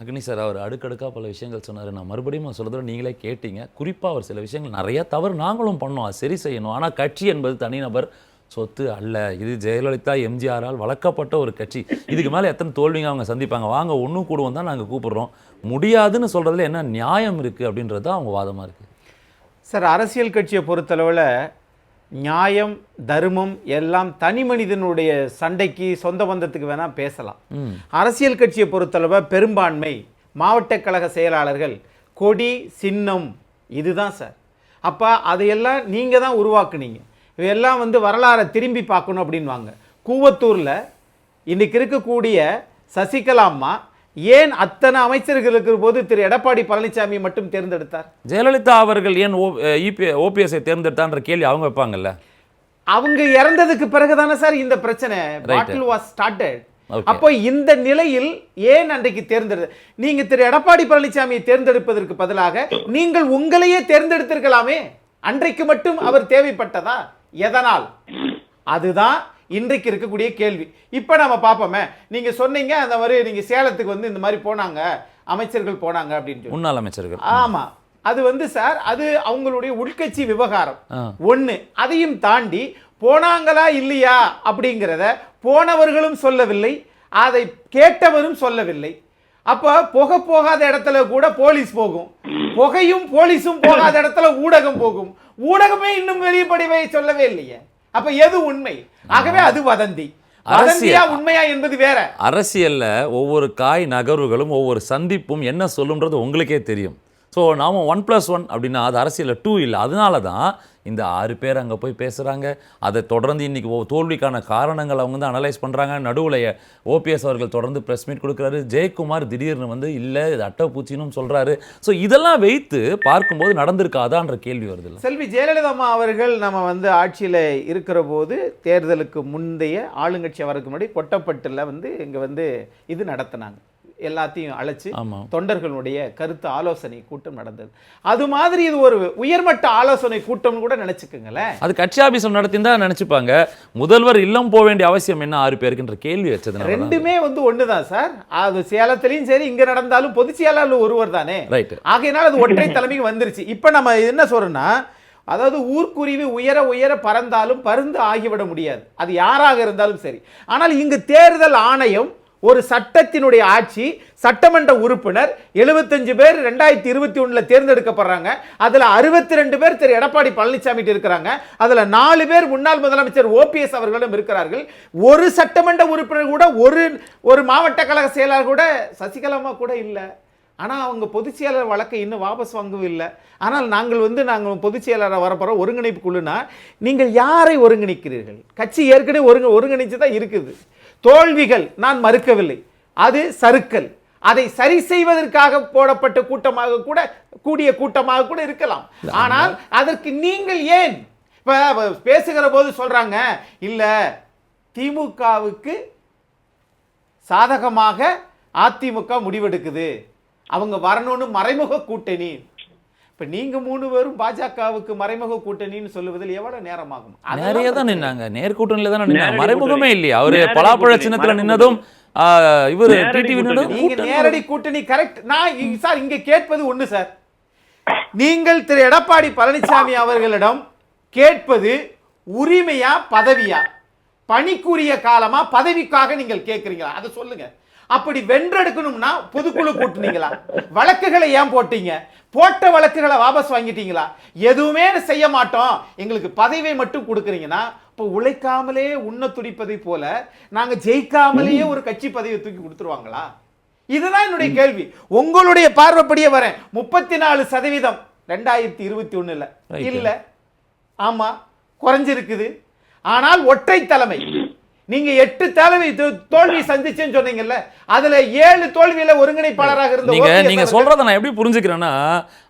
அக்னி sir அவர் அடுக்கடுக்காக பல விஷயங்கள் சொன்னார். நான் மறுபடியும் சொல்கிறத நீங்களே கேட்டீங்க. குறிப்பாக அவர் சில விஷயங்கள் நிறையா தவறு நாங்களும் பண்ணோம். அது சரி செய்யணும். ஆனால் கட்சி என்பது தனிநபர் சொத்து அல்ல. இது ஜெயலலிதா எம்ஜிஆரால் வளர்க்கப்பட்ட ஒரு கட்சி. இதுக்கு மேலே எத்தனை தோல்விங்க அவங்க சந்திப்பாங்க. வாங்க ஒன்றும் கூடுவோம் தான் நாங்கள் கூப்பிடுறோம். முடியாதுன்னு சொல்கிறதுல என்ன நியாயம் இருக்குது அப்படின்றது தான் அவங்க வாதமாக இருக்குது சார் அரசியல் கட்சியை பொறுத்தளவில் நியாயம் தர்மம் எல்லாம் தனி மனிதனுடைய சண்டைக்கு சொந்த பந்தத்துக்கு வேணால் பேசலாம். அரசியல் கட்சியை பொறுத்தளவு பெரும்பான்மை மாவட்ட கழக செயலாளர்கள் கொடி சின்னம் இதுதான் சார். அப்போ அதையெல்லாம் நீங்கள் தான் உருவாக்குனீங்க. இவையெல்லாம் வந்து வரலாறை திரும்பி பார்க்கணும் அப்படின்வாங்க கூவத்தூரில் இன்னைக்கு இருக்கக்கூடிய சசிகலா அம்மா ஏன் அத்தனை அமைச்சர்கள் இருக்கிற போது திரு எடப்பாடி பழனிசாமி மட்டும் தேர்ந்தெடுத்தார்? ஜெயலலிதா அவர்கள் ஏன் ஓபிஎஸ்ஐ தேர்ந்தெடுத்தான்ற கேள்வி அவங்க வைப்பாங்கல்ல? அவங்க இறந்ததுக்கு பிறகுதானே சார் இந்த பிரச்சனை. Battle was started. அப்போ இந்த நிலையில் ஏன் அன்றைக்கு தேர்ந்தெடு நீங்க திரு எடப்பாடி பழனிசாமியை தேர்ந்தெடுப்பதற்கு பதிலாக நீங்கள் உங்களையே தேர்ந்தெடுத்திருக்கலாமே. அன்றைக்கு மட்டும் அவர் தேவைப்பட்டதா? எதனால்? அதுதான் இன்றைக்கு இருக்கக்கூடிய கேள்வி. இப்போ நம்ம பார்ப்போமே. நீங்க சொன்னீங்க அந்த மாதிரி நீங்க சேலத்துக்கு வந்து இந்த மாதிரி போனாங்க அமைச்சர்கள் போனாங்க அப்படின்னு முன்னாள் அமைச்சர்கள். ஆமா. அது வந்து சார் அது அவங்களுடைய உள்கட்சி விவகாரம். ஒண்ணு அதையும் தாண்டி போனாங்களா இல்லையா அப்படிங்கிறத போனவர்களும் சொல்லவில்லை அதை கேட்டவரும் சொல்லவில்லை. அப்ப புகை போகாத இடத்துல கூட போலீஸ் போகும். புகையும் போலீஸும் போகாத இடத்துல ஊடகம் போகும். ஊடகமே இன்னும் வெளிப்படைவை சொல்லவே இல்லையே. அப்ப எது உண்மை? ஆகவே அது வதந்தி. வதந்தியா உண்மையா என்பது வேற. அரசியல்ல ஒவ்வொரு காய் நகர்வுகளும் ஒவ்வொரு சந்திப்பும் என்ன சொல்லுன்றது உங்களுக்கே தெரியும். ஸோ நாம ஒன் ப்ளஸ் ஒன் அப்படின்னா அது அரசியலில் டூ இல்லை. அதனால தான் இந்த ஆறு பேர் அங்கே போய் பேசுகிறாங்க அதை தொடர்ந்து இன்னைக்கு தோல்விக்கான காரணங்கள் அவங்க வந்து அனலைஸ் பண்ணுறாங்க நடுவில் ஓபிஎஸ் அவர்கள் தொடர்ந்து ப்ரெஸ் மீட் கொடுக்குறாரு. ஜெயக்குமார் திடீர்னு வந்து இல்லை இது அட்டைப்பூச்சின்னு சொல்கிறாரு ஸோ இதெல்லாம் வைத்து பார்க்கும்போது நடந்திருக்காதான்ற கேள்வி வருது செல்வி ஜெயலலிதா அம்மா அவர்கள் நம்ம வந்து ஆட்சியில் இருக்கிற போது தேர்தலுக்கு முந்தைய ஆளுங்கட்சி அவருக்கு முன்னாடி கொட்டப்பட்டில் வந்து இங்கே வந்து இது நடத்தினாங்க. எல்லாத்தையும் அழைச்சு தொண்டர்களுடைய கருத்து ஆலோசனை கூட்டம் நடந்தது. அது மாதிரி இது ஒரு உயர்மட்ட ஆலோசனை கூட்டம் கூட நினைச்சுக்குங்களேன். அது கட்சி ஆபீசம் நடத்தின்னு தான் நினச்சிப்பாங்க. முதல்வர் இல்லம் போக வேண்டிய அவசியம் என்ன? ஆறு பேருக்குன்ற கேள்வி வச்சதுனால தான். ரெண்டுமே வந்து ஒண்ணுதான் சார். அது சேலத்திலையும் சரி இங்க நடந்தாலும் பொதுச் செயலாளர் ஒருவர் தானே. ஆகையினால் அது ஒற்றை தலைமைக்கு வந்துருச்சு. இப்போ நம்ம என்ன சொல்றோம்னா அதாவது ஊர்க்குருவி உயர உயர பறந்தாலும் பருந்து ஆகிவிட முடியாது. அது யாராக இருந்தாலும் சரி. ஆனால் இங்கு தேர்தல் ஆணையம் ஒரு சட்டத்தினுடைய ஆட்சி சட்டமன்ற உறுப்பினர் 75 பேர் ரெண்டாயிரத்தி இருபத்தி ஒன்றில் தேர்ந்தெடுக்கப்படுறாங்க. அதில் அறுபத்தி ரெண்டு பேர் திரு எடப்பாடி பழனிசாமி இருக்கிறாங்க. அதில் நாலு பேர் முன்னாள் முதலமைச்சர் ஓபிஎஸ் அவர்களும் இருக்கிறார்கள். ஒரு சட்டமன்ற உறுப்பினர் கூட ஒரு ஒரு மாவட்ட கழக செயலாளர் கூட சசிகலாமா கூட இல்லை. ஆனால் அவங்க பொதுச் செயலாளர் வழக்கை இன்னும் வாபஸ் வாங்கவில்லை. ஆனால் நாங்கள் வந்து நாங்கள் பொதுச் செயலாளராக வரப்போகிறோம் ஒருங்கிணைப்பு குழுனா நீங்கள் யாரை ஒருங்கிணைக்கிறீர்கள்? கட்சி ஏற்கனவே ஒருங்க ஒருங்கிணைச்சு தான் இருக்குது. தோல்விகள் நான் மறுக்கவில்லை. அது சறுக்கல். அதை சரி செய்வதற்காக போடப்பட்ட கூட்டமாக கூட கூடிய கூட்டமாக கூட இருக்கலாம். ஆனால் அதற்கு நீங்கள் ஏன்? இப்போ பேசுகிற போது சொல்கிறாங்க இல்லை திமுகவுக்கு சாதகமாக அதிமுக முடிவெடுக்குது. அவங்க வரணும்னு மறைமுக கூட்டணி. இப்ப நீங்க மூணு பேரும் பாஜகவுக்கு மறைமுக கூட்டணின்னு சொல்லுவதில் எவ்வளவு நேரமாகும்? அதெல்லாம் நிறைய தான். நின்னாங்க. நேர்கூட்டணியில தான் நின்னாங்க. மறைமுகமே. இல்லையா? அவரு பலாப்பழ சின்னத்துல நின்னதும் இவரு நீங்க. நேரடி கூட்டணி கரெக்ட் நான் சார் இங்க கேட்பது ஒண்ணு சார் நீங்கள் திரு எடப்பாடி பழனிசாமி அவர்களிடம் கேட்பது உரிமையா பதவியா? பணிக்குரிய காலமா பதவிக்காக நீங்கள் கேட்குறீங்களா? அதை சொல்லுங்க. அப்படி வென்றெடுக்கணும்னா பொதுக்குழு கூட்டுனீங்களா? வழக்குகளை ஏன் போட்டீங்க? போட்ட வழக்குகளை வாபஸ் வாங்கிட்டீங்களா? எதுவுமே செய்ய மாட்டோம். எங்களுக்கு பதவியை மட்டும் கொடுக்குறீங்கன்னா இப்போ உழைக்காமலே உண்ண துடிப்பதை போல நாங்க ஜெயிக்காமலேயே ஒரு கட்சி பதவியை தூக்கி கொடுத்துருவாங்களா? இதுதான் என்னுடைய கேள்வி. உங்களுடைய பார்வைப்படியே வரேன். முப்பத்தி நாலு சதவீதம் ரெண்டாயிரத்தி இருபத்தி Right. இல்ல. ஆமா. குறைஞ்சிருக்குது. ஆனால் ஒற்றை தலைமை. நீங்க எட்டு தலைமை தோ- தோல்வி சந்திச்சேன்னு சொன்னீங்கல்ல அதுல ஏழு தோல்வியில ஒருங்கிணைப்பாளராக இருந்த நீங்க நீங்க சொல்றத நான் எப்படி புரிஞ்சுக்கிறேன்னா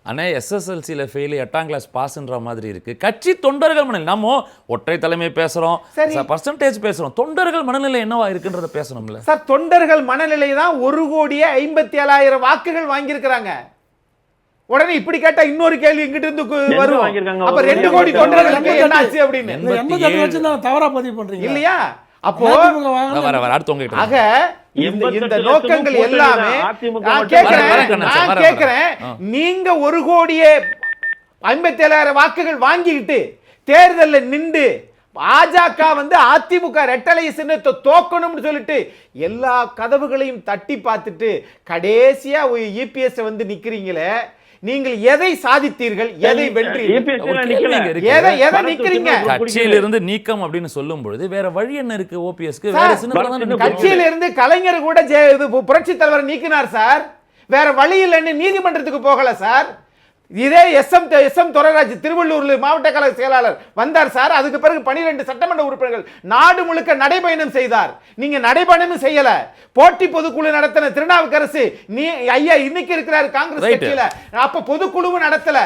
அண்ணே எஸ்எஸ்எல்சியில் ஃபெயில் எட்டாம் கிளாஸ் பாஸ்ன்ற மாதிரி இருக்கு. கட்சி தொண்டர்கள் மனநிலை நம்ம ஒற்றை தலைமை பேசுறோம் சரி. பர்சன்டேஜ் பேசுறோம். தொண்டர்கள் மனநிலை என்னவா இருக்குன்றத பேசணும்ல. சார் தொண்டர்கள் மனநிலை தான் ஒரு கோடியே ஐம்பத்தி ஏழாயிரம் வாக்குகள் வாங்கியிருக்கிறாங்க. உடனே இப்படி கேட்டா இன்னொரு கேள்வி இங்கிட்டு இருந்து வரும்? அப்ப ரெண்டு கோடி. தொண்டர்களுக்கு என்ன ஆச்சு அப்படின்னு. தவறா பதிவு பண்றீங்க இல்லையா? அப்போ வர வர அடுத்து உங்ககிட்ட ஆக இந்த நோக்கங்கள் எல்லாமே நான் கேட்கிறேன் நான் கேட்கிறேன். நீங்க ஒரு கோடியே ஐம்பத்தி ஏழாயிரம் வாக்குகள் வாங்கிக்கிட்டு தேர்தலில் நின்று பாஜக வந்து அதிமுக ரெட்டலை சின்னத்தை தோக்கணும்னு சொல்லிட்டு எல்லா கதவுகளையும் தட்டி பார்த்துட்டு கடைசியா இபிஎஸ் வந்து நிக்கிறீங்களே நீங்கள் எதை சாதித்தீர்கள்? எதை நிக்கிறீங்க? திரும்ப கட்சியிலிருந்து நீக்கம் அப்படின்னு சொல்லும் பொழுது வேற வழி என்ன இருக்கு ஓபிஎஸ்க்கு கட்சியில இருந்து கலைஞர் கூட ஜெ- இது புரட்சி தலைவர் நீக்கினார் சார். வேற வழி இல்லைன்னு நீதிமன்றத்துக்கு போகல சார். இதே S M S M Durairaj திருவள்ளூர்ல மாவட்ட கழக செயலாளர் வந்தார் சார். அதுக்கு பிறகு 12 சட்டமன்ற உறுப்பினர்கள் நாடு முழுக்க நடைபயணம் செய்தார். நீங்க நடைபயணமும் செய்யல. போட்டி பொதுக்குழு நடத்தின திருநாவுக்கரசு நீ ஐயா இன்னைக்கு இருக்கிறாரு காங்கிரஸ். கட்சியில. அப்ப பொதுக்குழுவும் நடத்தல.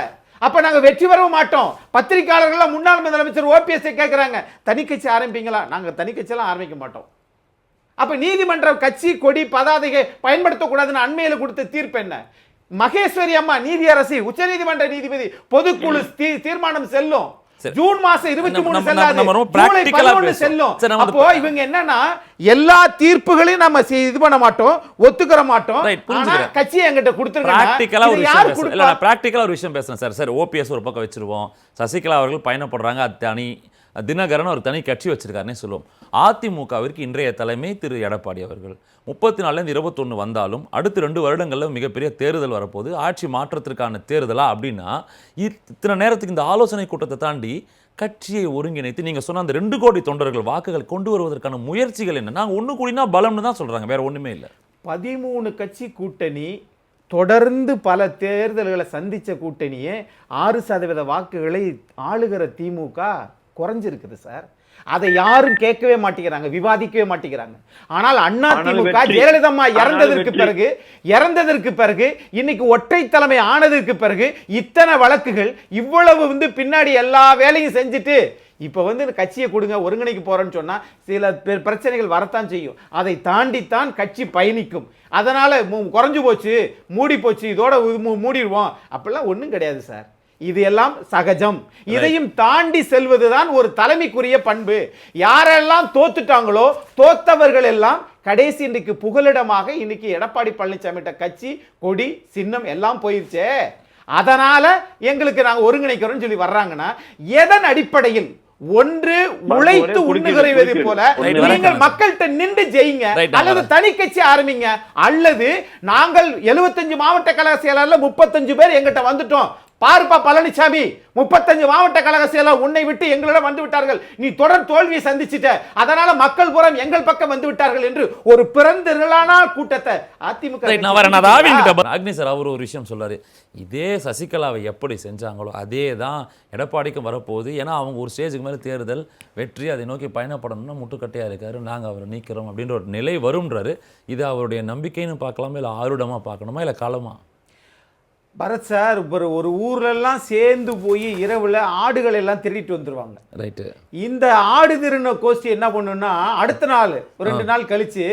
அப்ப நாங்க வெற்றி பெறவும் மாட்டோம். பத்திரிகையாளர்கள் முன்னாள் முதலமைச்சர் ஓபிஎஸ் கேக்குறாங்க. தனி கட்சி ஆரம்பிப்பீங்களா? நாங்க தனி கட்சியெல்லாம் ஆரம்பிக்க மாட்டோம். அப்ப நீதிமன்ற கட்சி கொடி பதாதைகை பயன்படுத்தக்கூடாதுன்னு அண்மையில கொடுத்த தீர்ப்பு என்ன? மகேஸ்வரி அம்மா நீதியரசி உச்சநீதிமன்ற நீதிபதி பொதுக்குழு தீர்மானம் செல்லும். ஜூன் மாசம் இருபத்தி மூணு செல்லாது. செல்லும். அப்போ இவங்க என்னன்னா எல்லா தீர்ப்புகளையும் நம்ம இது பண்ண மாட்டோம் ஒத்துக்கிற மாட்டோம். கட்சி எங்கிட்ட பிராக்டிக்கலா ஒரு விஷயம் பிராக்டிக்கலா ஒரு விஷயம் பேசுறேன் சார் சார் ஓபிஎஸ் ஒரு பக்கம் வச்சிருவோம். சசிகலா அவர்கள் பயணப்படுறாங்க அது தனி தினகரன் ஒரு தனி கட்சி வச்சுருக்காருனே சொல்லுவோம். அதிமுகவிற்கு இன்றைய தலைமை திரு எடப்பாடி அவர்கள். முப்பத்தி நாலுலேருந்து இருபத்தொன்று வந்தாலும் அடுத்த ரெண்டு வருடங்களில் மிகப்பெரிய தேர்தல் வரப்போகுது. ஆட்சி மாற்றத்திற்கான தேர்தலா அப்படின்னா இத்தனை நேரத்துக்கு இந்த ஆலோசனை கூட்டத்தை தாண்டி கட்சியை ஒருங்கிணைத்து நீங்கள் சொன்ன அந்த ரெண்டு கோடி தொண்டர்கள் வாக்குகள் கொண்டு வருவதற்கான முயற்சிகள் என்ன? நாங்கள் ஒன்று கூடினா பலம்னு தான் சொல்கிறாங்க வேறு ஒன்றுமே இல்லை. பதிமூணு கட்சி கூட்டணி தொடர்ந்து பல தேர்தல்களை சந்தித்த கூட்டணியே ஆறு சதவீத வாக்குகளை ஆளுகிற திமுக குறைஞ்சிருக்குது சார். அதை யாரும் கேட்கவே மாட்டேங்கிறாங்க விவாதிக்கவே மாட்டேங்கிறாங்க. ஆனால் அண்ணா திமுக வெற்றி. ஜெயலலிதா அம்மா ஆனால் இறந்ததற்கு. பிறகு இறந்ததற்கு பிறகு இன்னைக்கு ஒற்றை தலைமை ஆனதற்கு பிறகு இத்தனை வழக்குகள் இவ்வளவு வந்து பின்னாடி எல்லா வேலையும் செஞ்சுட்டு இப்போ வந்து கட்சியை கொடுங்க ஒருங்கிணைக்க போறேன்னு சொன்னா சில பிரச்சனைகள் வரத்தான் செய்யும். அதை தாண்டித்தான் கட்சி பயணிக்கும். அதனால குறைஞ்சு போச்சு மூடி போச்சு இதோட மூடிடுவோம். அப்படிலாம் ஒண்ணும் கிடையாது சார். இது எல்லாம் சகஜம் இதையும் தாண்டி செல்வதுதான் ஒரு தலைமைக்குரிய பண்பு யாரெல்லாம் தோத்துட்டாங்களோ தோத்தவர்கள் எல்லாம் கடைசி இன்னைக்கு புகலிடமாக இன்னைக்கு எடப்பாடி பழனிசாமிட்ட கட்சி கொடி சின்னம் எல்லாம் போயிருச்சே அதனால எங்களுக்கு நாங்க ஒருங்கிணைக்கிறோம்னு சொல்லி வர்றாங்கன்னா எதன் அடிப்படையில் ஒன்று உழைத்து உண்ணுகிறதை. போல நீங்கள். மக்கள்கிட்ட நின்று ஜெயிங்க அல்லது. தனி கட்சி ஆரம்பிங்க அல்லது நாங்கள் 75 மாவட்ட கழக செயலாளர்ல முப்பத்தஞ்சு பேர் எங்கிட்ட வந்துட்டோம் பாருப்பா பழனிசாமி முப்பத்தஞ்சு மாவட்ட கழக செயலர் உன்னை விட்டு எங்களிடம் வந்து விட்டார்கள். நீ தொடர் தோல்வியை சந்திச்சிட்ட. அதனால மக்கள் புறம் எங்கள் பக்கம் வந்து விட்டார்கள் என்று ஒரு பிறந்திரளான கூட்டத்தை அதிமுக அக்னி சார் அவர் ஒரு விஷயம் சொல்றாரு. இதே சசிகலாவை எப்படி செஞ்சாங்களோ அதே தான் எடப்பாடிக்கும் வரப்போகுது. ஏன்னா அவங்க ஒரு ஸ்டேஜுக்கு மேலே தேர்தல் வெற்றி அதை நோக்கி பயணப்படணும்னா முட்டுக்கட்டையாக இருக்காரு. நாங்கள் அவரை நீக்கிறோம் அப்படின்ற ஒரு நிலை வரும்ன்றாரு. இது அவருடைய நம்பிக்கைன்னு பார்க்கலாமா இல்லை ஆருடமாக பார்க்கணுமா இல்லை காலமா? பரத் சார் ஒரு ஒரு ஊர்ல எல்லாம் சேர்ந்து போய் இரவுல ஆடுகள் எல்லாம் திருடிட்டு வந்துருவாங்க. ரைட்டு இந்த ஆடு திருந கோஷ்டி என்ன பண்ணுன்னா அடுத்த நாள் ஒரு ரெண்டு நாள் கழிச்சு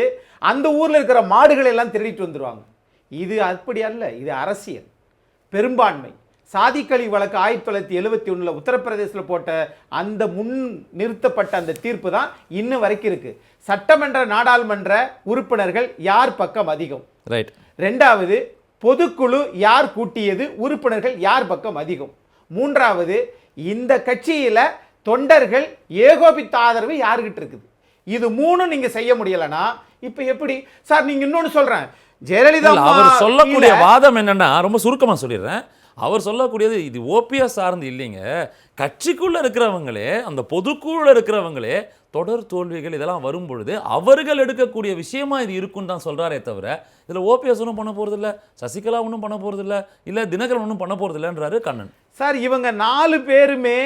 அந்த ஊர்ல இருக்கிற மாடுகளை எல்லாம் திருடிட்டு வந்துருவாங்க. இது அப்படி அல்ல இது அரசியல். பெரும்பான்மை. சாதிக்கழி வழக்கு ஆயிரத்தி தொள்ளாயிரத்தி எழுபத்தி ஒண்ணுல உத்தரப்பிரதேசத்தில் போட்ட அந்த முன் நிறுத்தப்பட்ட அந்த தீர்ப்பு தான் இன்னும் வரைக்கும் இருக்கு. சட்டமன்ற நாடாளுமன்ற உறுப்பினர்கள் யார் பக்கம் அதிகம்? ரைட் ரெண்டாவது பொதுக்குழு யார் கூட்டியது? உறுப்பினர்கள் யார் பக்கம் அதிகம்? மூன்றாவது இந்த கட்சியில தொண்டர்கள் ஏகோபித்த ஆதரவு யாருகிட்ட இருக்குது? இது மூணும் நீங்க செய்ய முடியலனா இப்ப எப்படி? சார் நீங்க இன்னொன்னு சொல்றேன். ஜெயலலிதா அவர் சொல்லக்கூடிய வாதம் என்னன்னா ரொம்ப சுருக்கமா சொல்லிடுறேன். அவர் சொல்லக்கூடியது இது ஓபிஎஸ் சார்ந்து இல்லைங்க. கட்சிக்குள்ள இருக்கிறவங்களே அந்த பொதுக்குழுல இருக்கிறவங்களே தொடர் தோல்விகள் இதெல்லாம் வரும் பொழுது அவர்கள் எடுக்கக்கூடிய விஷயமா இது இருக்குன்னு தான் சொல்றாரே தவிர இதுல ஓபிஎஸ் ஒன்றும் பண்ண போறது இல்ல சசிகலா ஒன்றும் பண்ண போறது இல்ல தினகரன் ஒன்றும் பண்ண போறது இல்லைன்றாரு கண்ணன். சார் இவங்க நாலு பேருமே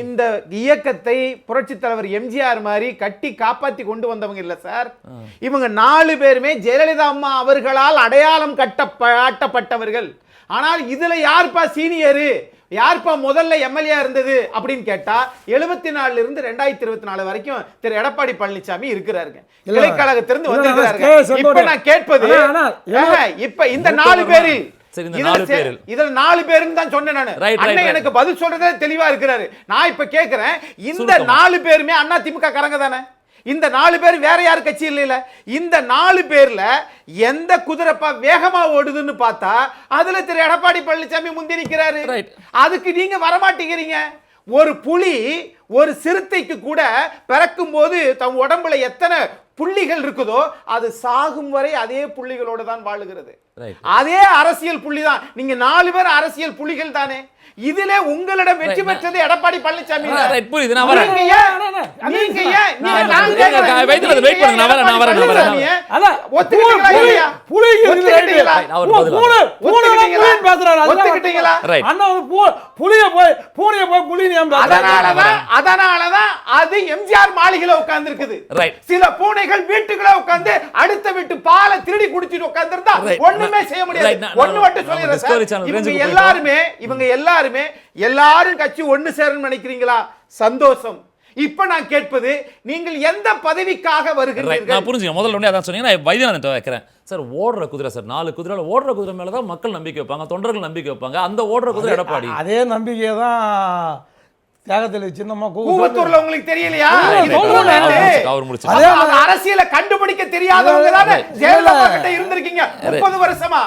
இந்த இயக்கத்தை புரட்சித் தலைவர் எம்ஜிஆர் மாதிரி கட்டி காப்பாத்தி கொண்டு வந்தவங்க இல்ல சார். இவங்க நாலு பேருமே ஜெயலலிதா அம்மா அவர்களால் அடையாளம் கட்டப்பட்டவர்கள் ஆனால் இதுல யார்ப்பா சீனியரு? யார்ப்பா முதல்ல எம்எல்ஏ இருந்தது அப்படின்னு கேட்டா எழுபத்தி நாலுல இருந்து ரெண்டாயிரத்தி இருபத்தி நாலு வரைக்கும் திரு எடப்பாடி பழனிசாமி இருக்கிறாருங்க வந்திருக்கிறாருங்க கே. செங்கோட்டையன். இப்ப நான் கேட்பது இப்ப இந்த நாலு பேரில் சரி, இந்த இதுல நாலு பேருன்னு தான் சொன்னேன் நானு. எனக்கு பதில் சொல்றதே தெளிவா இருக்கிறாரு நான் இப்ப கேக்குறேன் இந்த. நாலு பேருமே அண்ணா திமுக காரங்க தானே இந்த நாலு பேர் வேற யார் கட்சி இல்லைல இந்த நாலு பேர்ல எந்த குதிரைப்பா வேகமா ஓடுதுன்னு பார்த்தா அதுல திரு எடப்பாடி பழனிசாமி முந்தி Right. அதுக்கு நீங்க வரமாட்டேங்கிறீங்க. ஒரு புலி ஒரு சிறுத்தைக்கு கூட பிறக்கும் போது தம் உடம்புல எத்தனை புள்ளிகள் இருக்குதோ அது சாகும் வரை அதே புள்ளிகளோட தான் வாழுகிறது. அதே அரசியல் புள்ளி தான் நீங்க நாலு பேர் அரசியல் புலிகள் தானே. இதுல உங்களிடம் வெற்றி. பெற்றது எடப்பாடி பழனிசாமி புலி- புலிய போய் பூனைய போய் பேசுறாரு? அதனாலதான் அதனாலதான் அது எம்ஜிஆர் மாளிகையில உட்கார்ந்து இருக்குது. சில பூனைகள் வீட்டுக்குள்ள உட்கார்ந்து அடுத்த வீட்டு பாலை திருடி குடிச்சிட்டு உட்கார்ந்திருந்தா. ஒண்ணுமே செய்ய. முடியாது. ஒண்ணு மட்டும் சொல்லிடுறேன் இவங்க எல்லாருமே இவங்க எல்லாருமே எல்லாரும் கட்சி ஒண்ணு சேரணும்னு நினைக்கிறீங்களா? சந்தோஷம். இப்ப நான் கேட்பது நீங்கள் எந்த பதவிக்காக ரைட் நான் வருகிறீர்கள் புரிஞ்சுங்க முதல்ல உடனே அதான் சொன்னீங்க நான் வைத்தியநாதன் வைக்கிறேன். சார் ஓடுற குதிரை சார் நாலு குதிரை ஓடுற குதிரை மேல தான் மக்கள் நம்பிக்கை வைப்பாங்க தொண்டர்கள் நம்பிக்கை வைப்பாங்க. அந்த ஓடுற குதிரை எடப்பாடி. அதே நம்பிக்கையை தான் தியாகத்தில் சின்னம்மா கூவத்தூர் கூவத்தூர்ல உங்களுக்கு தெரியலையா? அரசியலை கண்டுபிடிக்க தெரியாதவங்க தானே. ஜெயலலிதா கிட்ட இருந்திருக்கீங்க. முப்பது வருஷமா?